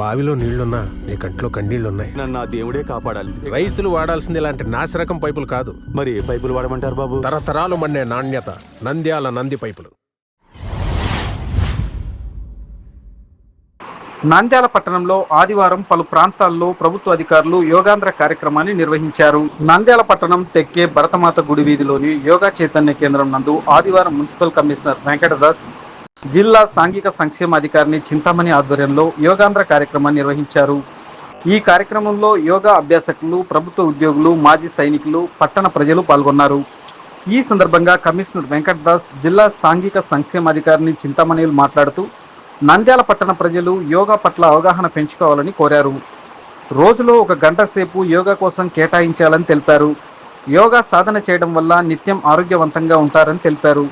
బావిలో నీళ్ళున్నా నీ కంట్లో కన్నీళ్ళున్నాయి. నన్ను ఆ దేవుడే కాపాడాలి. రైతులు వాడాల్సింది ఇలాంటి నాసిరకం పైపులు కాదు. మరి ఏ పైపులు వాడమంటారు బాబు? తరతరాలు మండే నాణ్యత నంద్యాల నంది పైపులు. నంద్యాల పట్టణంలో ఆదివారం పలు ప్రాంతాల్లో ప్రభుత్వ అధికారులు యోగాంధ్ర కార్యక్రమాన్ని నిర్వహించారు. నంద్యాల పట్టణం తెక్కే భరతమాత గుడి వీధిలోని యోగా చైతన్య కేంద్రం నందు ఆదివారం మున్సిపల్ కమిషనర్ వెంకటదాస్ జిల్లా సాంఘిక సంక్షేమ అధికారిని చింతామణి ఆధ్వర్యంలో యోగాంధ్ర కార్యక్రమాన్ని నిర్వహించారు. ఈ కార్యక్రమంలో యోగా అభ్యాసకులు ప్రభుత్వ ఉద్యోగులు మాజీ సైనికులు పట్టణ ప్రజలు పాల్గొన్నారు. ఈ సందర్భంగా కమిషనర్ వెంకటదాస్ జిల్లా సాంఘిక సంక్షేమాధికారిని చింతామణిలు మాట్లాడుతూ నంద్యాల పట్టణ ప్రజలు యోగా పట్ల అవగాహన పెంచుకోవాలని కోరారు. రోజులో ఒక గంట సేపు యోగా కోసం కేటాయించాలని తెలిపారు. యోగా సాధన చేయడం వల్ల నిత్యం ఆరోగ్యవంతంగా ఉంటారని తెలిపారు.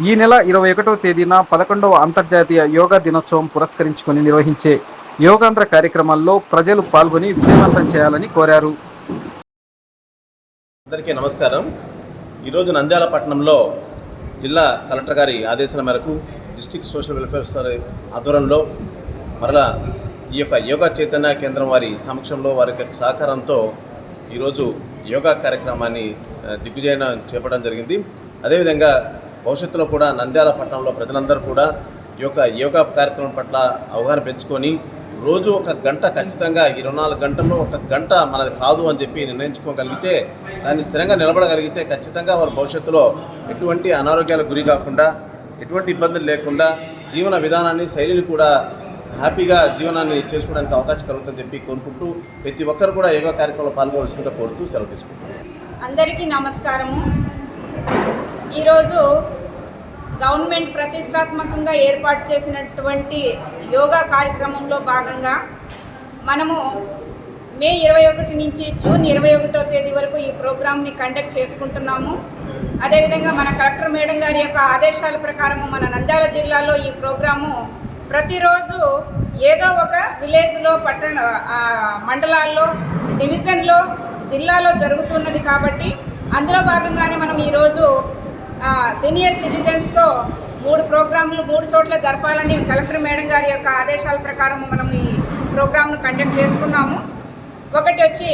ఈ నెల ఇరవై ఒకటవ తేదీన పదకొండవ అంతర్జాతీయ యోగా దినోత్సవం పురస్కరించుకొని నిర్వహించే యోగాంధ్ర కార్యక్రమాల్లో ప్రజలు పాల్గొని విజయవంతం చేయాలని కోరారు. అందరికీ నమస్కారం. ఈరోజు నంద్యాల పట్టణంలో జిల్లా కలెక్టర్ గారి ఆదేశాల మేరకు డిస్టిక్ సోషల్ వెల్ఫేర్ సార్ ఆధ్వర్యంలో మరలా ఈ యొక్క యోగా చైతన్య కేంద్రం వారి సమక్షంలో వారి యొక్క సహకారంతో ఈరోజు యోగా కార్యక్రమాన్ని దిగ్విజయం చేపట్టడం జరిగింది. అదేవిధంగా భవిష్యత్తులో కూడా నంద్యాల పట్టణంలో ప్రజలందరూ కూడా ఈ యొక్క యోగా కార్యక్రమం పట్ల అవగాహన పెంచుకొని రోజు ఒక గంట ఖచ్చితంగా ఇరవై నాలుగు గంటల్లో ఒక గంట మనది కాదు అని చెప్పి నిర్ణయించుకోగలిగితే దాన్ని స్థిరంగా నిలబడగలిగితే ఖచ్చితంగా వారి భవిష్యత్తులో ఎటువంటి అనారోగ్యాలకు గురి కాకుండా ఎటువంటి ఇబ్బందులు లేకుండా జీవన విధానాన్ని శైలిని కూడా హ్యాపీగా జీవనాన్ని చేసుకోవడానికి అవకాశం కలుగుతుందని చెప్పి కోరుకుంటూ ప్రతి ఒక్కరు కూడా యోగా కార్యక్రమంలో పాల్గొవలసిందిగా కోరుతూ సెలవు తీసుకుంటున్నాను అందరికీ నమస్కారము. ఈరోజు గవర్నమెంట్ ప్రతిష్టాత్మకంగా ఏర్పాటు చేసినటువంటి యోగా కార్యక్రమంలో భాగంగా మనము మే ఇరవై ఒకటి నుంచి జూన్ ఇరవై ఒకటో తేదీ వరకు ఈ ప్రోగ్రామ్ని కండక్ట్ చేసుకుంటున్నాము. అదేవిధంగా మన కలెక్టర్ మేడం గారి యొక్క ఆదేశాల ప్రకారము మన నంద్యాల జిల్లాలో ఈ ప్రోగ్రాము ప్రతిరోజు ఏదో ఒక విలేజ్లో పట్టణ మండలాల్లో డివిజన్లో జిల్లాలో జరుగుతున్నది కాబట్టి అందులో భాగంగానే మనం ఈరోజు సీనియర్ సిటిజన్స్తో మూడు ప్రోగ్రాంలు మూడు చోట్ల జరపాలని కలెక్టర్ మేడం గారి యొక్క ఆదేశాల ప్రకారం మనం ఈ ప్రోగ్రాంను కండక్ట్ చేసుకున్నాము. ఒకటి వచ్చి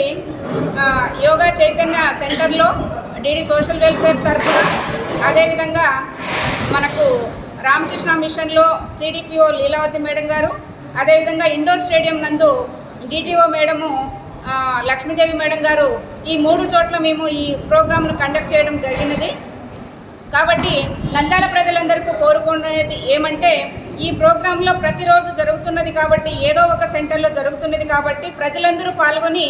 యోగా చైతన్య సెంటర్లో డిడి సోషల్ వెల్ఫేర్ తరఫున అదేవిధంగా మనకు రామకృష్ణ మిషన్లో సిడిపిఓ లీలావతి మేడం గారు అదేవిధంగా ఇండోర్ స్టేడియం నందు డిటిఓ మేడము లక్ష్మీదేవి మేడం గారు ఈ మూడు చోట్ల మేము ఈ ప్రోగ్రామ్ను కండక్ట్ చేయడం జరిగినది. కాబట్టి నంద్యాల ప్రజలందరికీ కోరుకునేది ఏమంటే ఈ ప్రోగ్రాంలో ప్రతిరోజు జరుగుతున్నది కాబట్టి ఏదో ఒక సెంటర్లో జరుగుతున్నది కాబట్టి ప్రజలందరూ పాల్గొని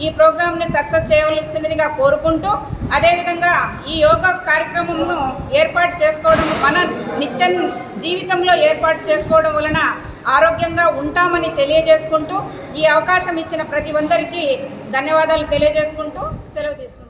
ఈ ప్రోగ్రాంని సక్సెస్ చేయవలసినదిగా కోరుకుంటూ అదేవిధంగా ఈ యోగా కార్యక్రమంను ఏర్పాటు చేసుకోవడం మన నిత్య జీవితంలో ఏర్పాటు చేసుకోవడం వలన ఆరోగ్యంగా ఉంటామని తెలియజేసుకుంటూ ఈ అవకాశం ఇచ్చిన ప్రతి ఒక్కరికి ధన్యవాదాలు తెలియజేసుకుంటూ సెలవు తీసుకుంటాం